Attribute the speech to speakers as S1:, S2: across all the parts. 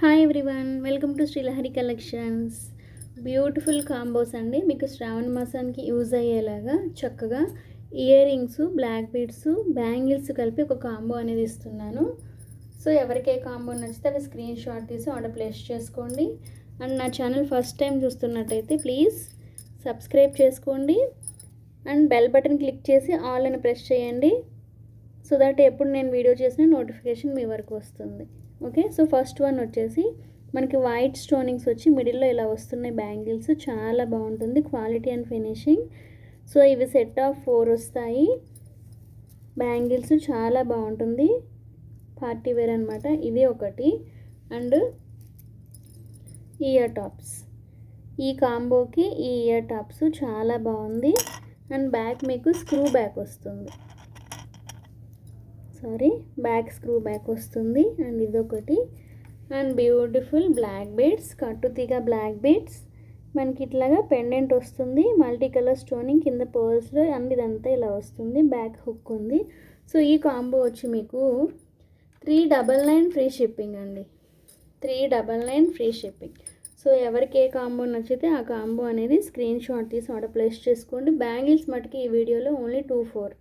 S1: Hi everyone welcome to Srilahari collections beautiful combos అండి. మీకు శ్రావణ మాసానికి యూజ్ అయ్యేలాగా చక్కగా ear rings black beads bangles కలిపి ఒక కాంబో అనేది ఇస్తున్నాను. సో ఎవరికి ఏ కాంబో నచ్చితే అవి స్క్రీన్ షాట్ తీసి ఆర్డర్ ప్లేస్ చేసుకోండి. అండ్ నా ఛానల్ ఫస్ట్ టైం చూస్తున్నట్టయితే ప్లీజ్ సబ్స్క్రైబ్ చేసుకోండి. అండ్ బెల్ బటన్ క్లిక్ చేసి ఆల్ అని ప్రెస్ చేయండి. సో దట్ ఎప్పుడు నేను వీడియో చేసిన నోటిఫికేషన్ మీ వరకు వస్తుంది. ఓకే? సో ఫస్ట్ వన్ వచ్చేసి మనకి వైట్ స్టోనింగ్స్ వచ్చి మిడిల్లో ఇలా వస్తున్నాయి బ్యాంగిల్స్ చాలా బాగుంటుంది. క్వాలిటీ అండ్ ఫినిషింగ్ సో ఇవి సెట్ ఆఫ్ ఫోర్ వస్తాయి. బ్యాంగిల్స్ చాలా బాగుంటుంది. పార్టీ వేర్ అనమాట ఇవి ఒకటి. అండ్ ఇయర్ టాప్స్ ఈ కాంబోకి ఈ ఇయర్ టాప్స్ చాలా బాగుంది. అండ్ బ్యాక్ మీకు స్క్రూ బ్యాక్ వస్తుంది. సారీ బ్యాక్ స్క్రూ బ్యాక్ వస్తుంది. అండ్ ఇదొకటి. అండ్ బ్యూటిఫుల్ బ్లాక్ బీడ్స్ కట్టుతీగ బ్లాక్ బీడ్స్. మనకి ఇట్లాగా పెండెంట్ వస్తుంది. మల్టీ కలర్ స్టోనింగ్ కింద పర్ల్స్లో అండ్ ఇదంతా ఇలా వస్తుంది. బ్యాక్ హుక్ ఉంది. సో ఈ కాంబో వచ్చి మీకు three double nine free shipping అండి. Three double nine free shipping. So ఎవరికి ఏ కాంబో నచ్చితే ఆ కాంబో అనేది స్క్రీన్ షాట్ తీసి ఆర్డర్ ప్లేస్ చేసుకోండి. బ్యాంగిల్స్ మటుకి ఈ వీడియోలో ఓన్లీ టూ ఫోర్.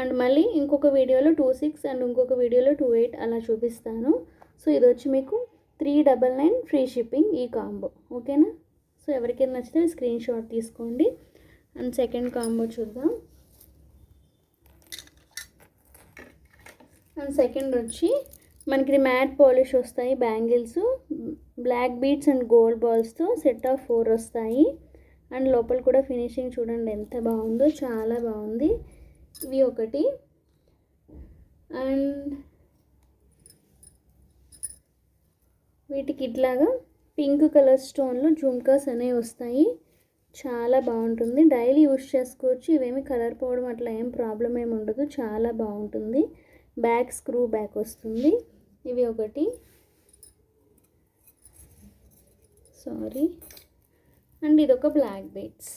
S1: అండ్ మళ్ళీ ఇంకొక వీడియోలో టూ సిక్స్ అండ్ ఇంకొక వీడియోలో టూ ఎయిట్ అలా చూపిస్తాను. సో ఇది వచ్చి మీకు three double nine free shipping ఈ కాంబో. ఓకేనా? సో ఎవరికైనా నచ్చితే స్క్రీన్ షాట్ తీసుకోండి. అండ్ సెకండ్ కాంబో చూద్దాం. అండ్ సెకండ్ వచ్చి మనకి మ్యాట్ పాలిష్ వస్తాయి bangles. Black beads and gold బాల్స్తో set of four వస్తాయి. అండ్ లోపల కూడా ఫినిషింగ్ చూడండి ఎంత బాగుందో చాలా బాగుంది. ఇవి ఒకటి. అండ్ వీటికి ఇట్లాగా పింక్ కలర్ స్టోన్లో జుమ్కాస్ అనేవి వస్తాయి. చాలా బాగుంటుంది. డైలీ యూస్ చేసుకోవచ్చు. ఇవేమి కలర్ పోవడం అట్లా ఏం ప్రాబ్లం ఏమి ఉండదు. చాలా బాగుంటుంది. బ్యాక్ స్క్రూ బ్యాక్ వస్తుంది. ఇవి ఒకటి. సారీ. అండ్ ఇది ఒక బ్లాక్ బీడ్స్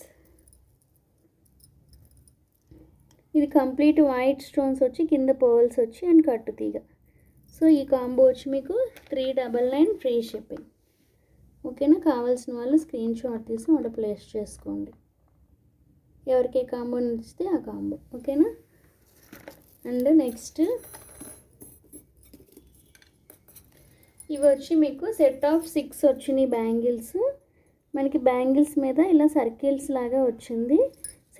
S1: ఇది కంప్లీట్ వైట్ స్టోన్స్ వచ్చి కింద పర్ల్స్ వచ్చి అండ్ కట్టు తీగ. సో ఈ కాంబో వచ్చి మీకు three double nine free shipping. ఓకేనా? కావాల్సిన వాళ్ళు స్క్రీన్ షాట్ తీసి ఆర్డర్ ప్లేస్ చేసుకోండి. ఎవరికి ఏ కాంబో నచ్చితే ఆ కాంబో. ఓకేనా? అండ్ నెక్స్ట్ ఇవి వచ్చి మీకు సెట్ ఆఫ్ సిక్స్ వచ్చినాయి బ్యాంగిల్స్. మనకి బ్యాంగిల్స్ మీద ఇలా సర్కిల్స్ లాగా వచ్చింది.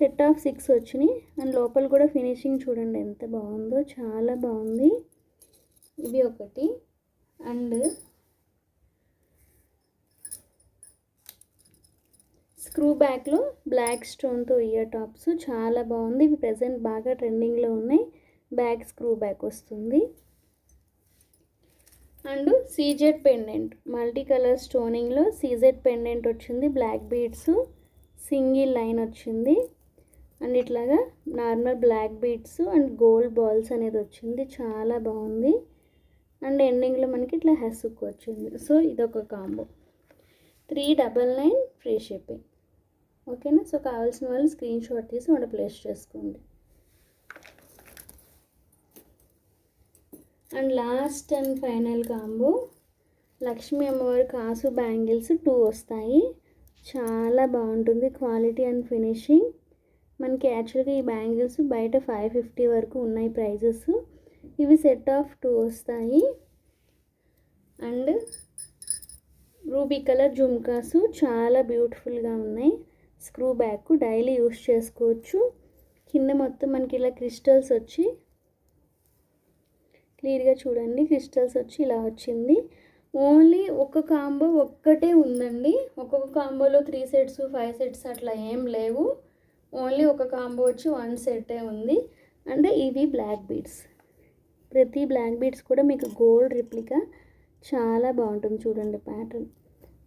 S1: సెట్ ఆఫ్ సిక్స్ వచ్చినాయి. అండ్ లోపల కూడా ఫినిషింగ్ చూడండి ఎంత బాగుందో. చాలా బాగుంది. ఇవి ఒకటి. అండ్ స్క్రూ బ్యాక్లో బ్లాక్ స్టోన్తో ఇయర్ టాప్స్. చాలా బాగుంది. ఇవి ప్రజెంట్ బాగా ట్రెండింగ్లో ఉన్నాయి. బ్యాక్ స్క్రూ బ్యాక్ వస్తుంది. And CZ pendant. Multi colour స్టోనింగ్లో CZ pendant వచ్చింది. Black beads. సింగిల్ లైన్ వచ్చింది. అండ్ ఇట్లాగా normal black beads and gold balls అనేది వచ్చింది. చాలా బాగుంది. అండ్ ఎండింగ్లో మనకి ఇట్లా హెసుక్ వచ్చింది. సో ఇదొక combo. Three double nine free shipping. ఓకేనా? సో కావాల్సిన వాళ్ళు స్క్రీన్ షాట్ తీసి ఆర్డర్ ప్లేస్ చేసుకోండి. And last and final combo. Lakshmi అమ్మవారి కాసు బ్యాంగిల్స్ టూ వస్తాయి. చాలా బాగుంటుంది. Quality and finishing. మనకి యాక్చువల్గా ఈ బ్యాంగిల్స్ బయట ఫైవ్ ఫిఫ్టీ వరకు ఉన్నాయి ప్రైజెస్. ఇవి సెట్ ఆఫ్ టూ వస్తాయి. అండ్ రూబీ కలర్ జుమ్కాస్ చాలా బ్యూటిఫుల్గా ఉన్నాయి. స్క్రూ బ్యాక్ డైలీ యూస్ చేసుకోవచ్చు. కింద మొత్తం మనకి ఇలా క్రిస్టల్స్ వచ్చి క్లియర్గా చూడండి. క్రిస్టల్స్ వచ్చి ఇలా వచ్చింది. ఓన్లీ ఒక కాంబో ఒక్కటే ఉందండి. ఒక్కొక్క కాంబోలో త్రీ సెట్స్ ఫైవ్ సెట్స్ అట్లా ఏం లేవు. ఓన్లీ ఒక కాంబో వచ్చి వన్ సెట్టే ఉంది. అంటే ఇవి బ్లాక్ బీడ్స్. ప్రతి బ్లాక్ బీడ్స్ కూడా మీకు గోల్డ్ రిప్లికా. చాలా బాగుంటుంది చూడండి ప్యాటర్న్.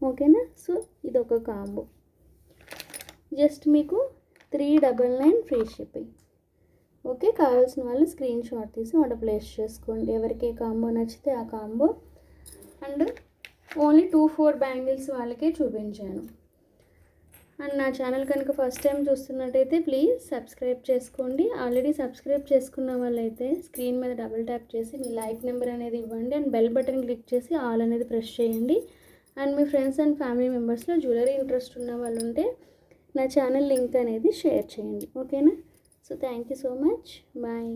S1: ఓకేనా? సో ఇది ఒక కాంబో. జస్ట్ మీకు three double nine free shipping. Okay? కావాల్సిన వాళ్ళు స్క్రీన్ షాట్ తీసి ఆర్డర్ ప్లేస్ చేసుకోండి. ఎవరికి ఏ కాంబో నచ్చితే ఆ combo. And only two four bangles వాళ్ళకే చూపించాను. అండ్ నా ఛానల్ కనుక ఫస్ట్ టైం చూస్తున్నట్టయితే ప్లీజ్ సబ్స్క్రైబ్ చేసుకోండి. ఆల్రెడీ సబ్స్క్రైబ్ చేసుకున్న వాళ్ళైతే స్క్రీన్ మీద డబుల్ ట్యాప్ చేసి మీ లైక్ నెంబర్ అనేది ఇవ్వండి. అండ్ బెల్ బటన్ క్లిక్ చేసి ఆల్ అనేది ప్రెస్ చేయండి. అండ్ మీ ఫ్రెండ్స్ అండ్ ఫ్యామిలీ మెంబర్స్లో జ్యువెలరీ ఇంట్రెస్ట్ ఉన్న వాళ్ళు ఉంటే నా ఛానల్ లింక్ అనేది షేర్ చేయండి. ఓకేనా? So thank you so much. Bye.